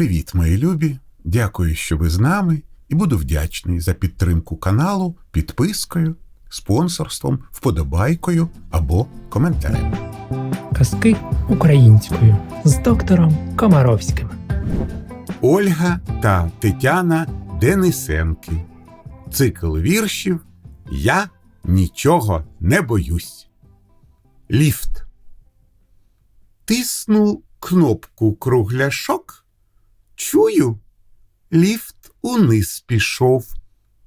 Привіт, мої любі! Дякую, що ви з нами, і буду вдячний за підтримку каналу підпискою, спонсорством, вподобайкою або коментарем. Казки українською з доктором Комаровським. Ольга та Тетяна Денисенки. Цикл віршів Я нічого не боюсь. Ліфт. Тисну кнопку кругляшок. Чую, ліфт униз пішов.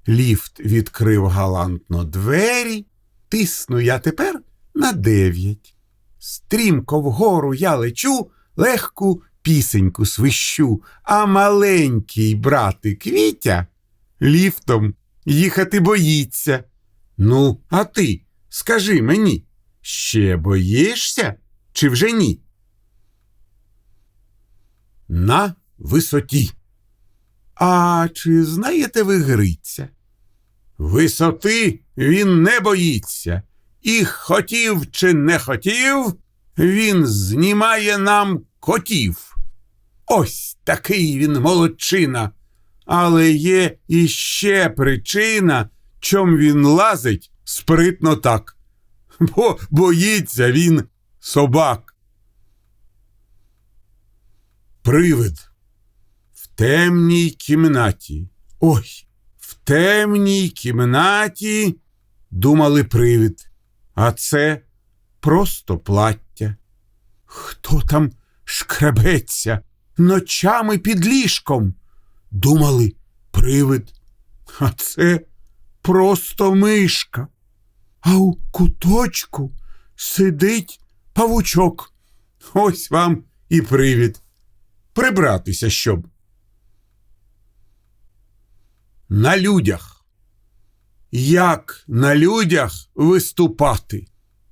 Ліфт відкрив галантно двері. Тисну я тепер на дев'ять. Стрімко вгору я лечу, легку пісеньку свищу, а маленький братик Вітя ліфтом їхати боїться. Ну, а ти скажи мені, ще боїшся чи вже ні? На висоті. А чи знаєте ви Гриця? Висоти він не боїться, і хотів чи не хотів, він знімає нам котів. Ось такий він молодчина. Але є іще причина, чом він лазить спритно так. Бо боїться він собак. Привид. Темній кімнаті. Ой, в темній кімнаті думали привид, а це просто плаття. Хто там шкребеться ночами під ліжком? Думали привид, а це просто мишка. А у куточку сидить павучок. Ось вам і привід. Прибратися щоб. На людях. Як на людях виступати,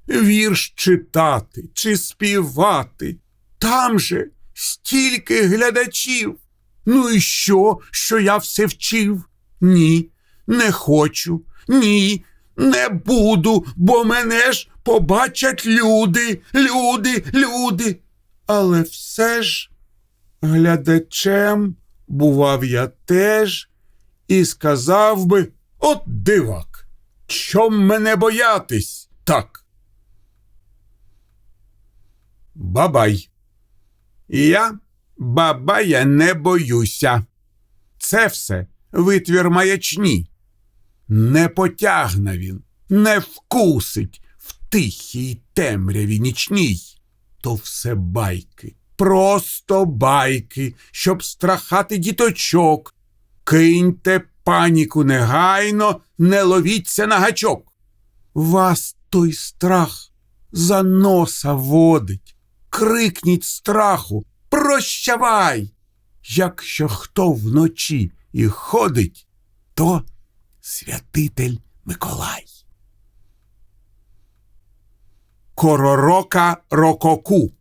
вірш читати чи співати? Там же стільки глядачів. Ну і що, що я все вчив? Ні, не хочу, ні, не буду, бо мене ж побачать люди, люди, люди. Але все ж глядачем бував я теж і сказав би, от дивак, чом мене боятись так? Бабай. Я бабая не боюся. Це все витвір маячні. Не потягне він, не вкусить в тихій темряві нічній. То все байки, просто байки, щоб страхати діточок. Киньте паніку негайно, не ловіться на гачок. Вас той страх за носа водить. Крикніть страху, прощавай. Якщо хто вночі і ходить, то святитель Миколай. Коророка рококу.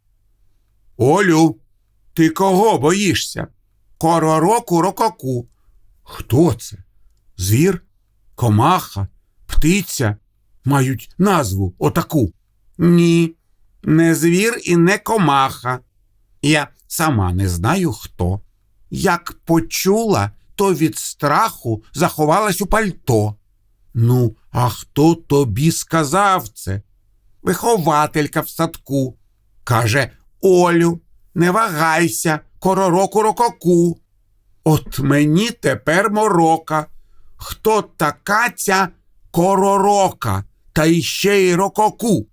Олю, ти кого боїшся? Коророку рококу. Хто це? Звір, комаха, птиця мають назву отаку. Ні, не звір і не комаха. Я сама не знаю хто. Як почула, то від страху заховалась у пальто. Ну, а хто тобі сказав це? Вихователька в садку. Каже Олю, не вагайся, коророку рококу. От мені тепер морока. Хто така ця коророка, та іще й рококу?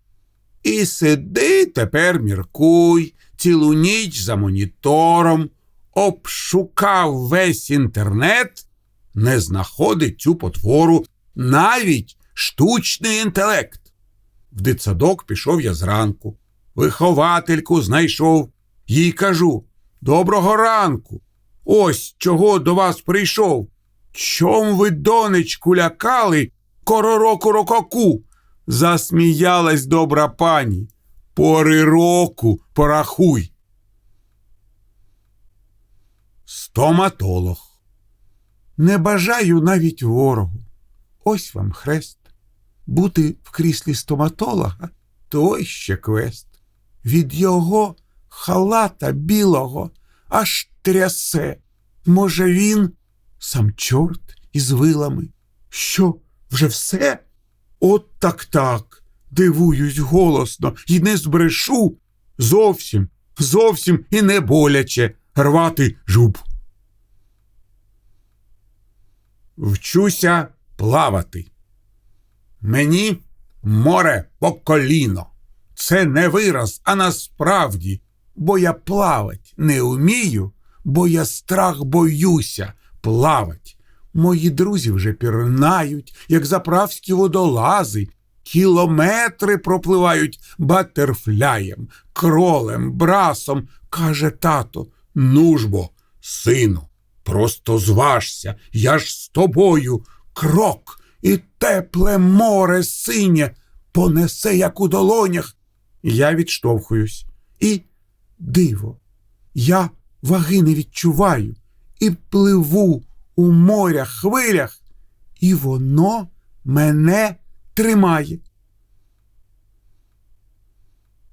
І сиди тепер міркуй, цілу ніч за монітором, обшукав весь інтернет, не знаходить цю потвору навіть штучний інтелект. В дитсадок пішов я зранку, виховательку знайшов, їй кажу: Доброго ранку! Ось чого до вас прийшов. Чом ви, донечку, лякали коророку рококу? Засміялась добра пані. Пори року порахуй. Стоматолог. Не бажаю навіть ворогу. Ось вам хрест. Бути в кріслі стоматолога той ще квест. Від його халата білого аж трясе. Може, він сам чорт із вилами. Що, вже все? От так так. Дивуюсь голосно і не збрешу. Зовсім, зовсім і не боляче рвати жуб. Вчуся плавати. Мені море по коліно. Це не вираз, а насправді, бо я плавать не вмію, бо я страх боюся плавать. Мої друзі вже пірнають, як заправські водолази, кілометри пропливають батерфляєм, кролем, брасом. Каже тато, ну ж бо, сину, просто зважся, я ж з тобою крок, і тепле море синє понесе, як у долонях. Я відштовхуюсь. І диво, я ваги не відчуваю і пливу у морях, хвилях, і воно мене тримає.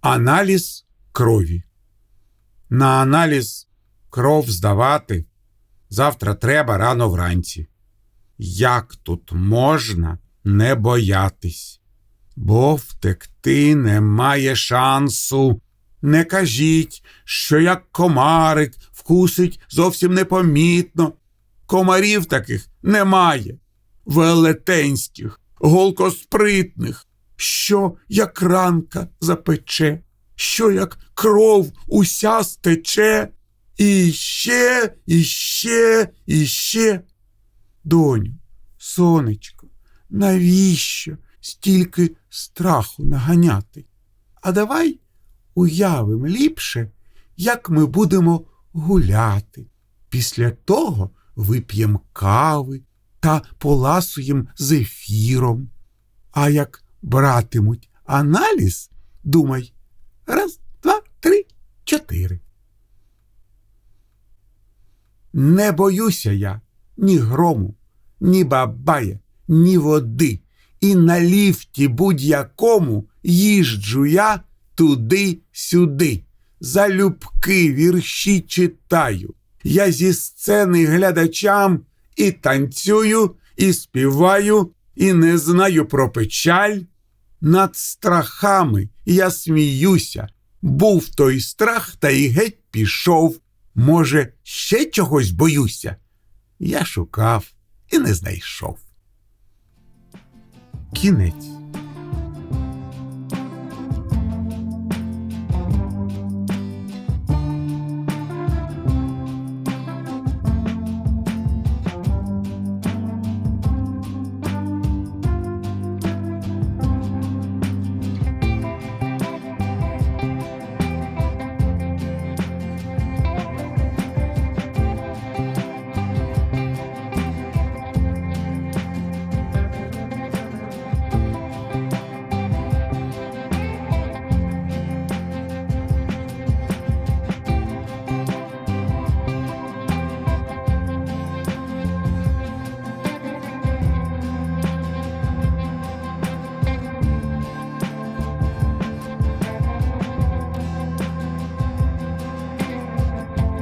Аналіз крові. На аналіз кров здавати завтра треба рано вранці. Як тут можна не боятись? Бо втекти немає шансу. Не кажіть, що як комарик вкусить зовсім непомітно. Комарів таких немає. Велетенських, голкоспритних, що як ранка запече, що як кров уся стече, і ще, і ще, і ще. Доню, сонечко, навіщо стільки страху наганяти? А давай уявим ліпше, як ми будемо гуляти. Після того вип'єм кави та поласуєм зефіром. А як братимуть аналіз, думай, раз, два, три, чотири. Не боюся я ні грому, ні бабая, ні води. І на ліфті будь-якому їжджу я туди-сюди. Залюбки вірші читаю. Я зі сцени глядачам і танцюю, і співаю, і не знаю про печаль. Над страхами я сміюся. Був той страх, та й геть пішов. Може, ще чогось боюся? Я шукав і не знайшов. Кінець.